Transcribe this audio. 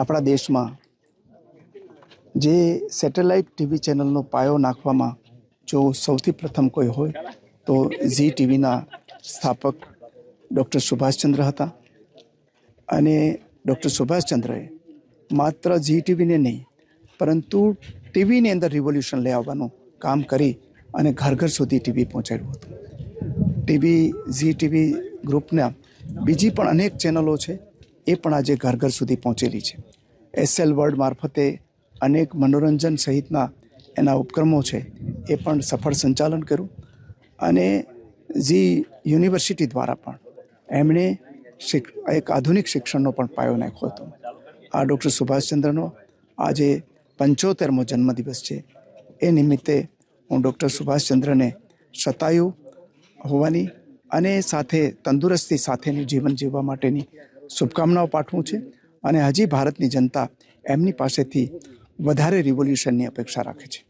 આપણા દેશમાં જે સેટેલાઇટ ટીવી ચેનલનો પાયો નાખવામાં જો સૌથી પ્રથમ કોઈ હોય, તો ઝી ટીવીના સ્થાપક ડૉક્ટર સુભાષચંદ્ર હતા. અને ડૉક્ટર સુભાષચંદ્રએ માત્ર ઝી ટીવીને નહીં, પરંતુ ટીવીની અંદર રિવોલ્યુશન લઈ આવવાનું કામ કરી અને ઘર ઘર સુધી ટીવી પહોંચાડ્યું હતું. ટીવી, ઝી ટીવી ગ્રુપના બીજી પણ અનેક ચેનલો છે એ પણ આજે ઘર ઘર સુધી પહોંચેલી છે. એસએલ વર્લ્ડ મારફતે અનેક મનોરંજન સહિતના એના ઉપક્રમો છે, એ પણ સફળ સંચાલન કર્યું. અને ઝી યુનિવર્સિટી દ્વારા પણ એમણે એક આધુનિક શિક્ષણનો પણ પાયો નાખ્યો હતો. આ ડૉક્ટર સુભાષચંદ્રનો આજે પંચોતેરમો જન્મદિવસ છે. એ નિમિત્તે હું ડૉક્ટર સુભાષચંદ્રને શતાયુ હોવાની અને સાથે તંદુરસ્તી સાથેનું જીવન જીવવા માટેની શુભકામનાઓ પાઠવું છે અને હજી ભારતની જનતા એમની પાસેથી વધારે રિવોલ્યુશનની અપેક્ષા રાખે છે.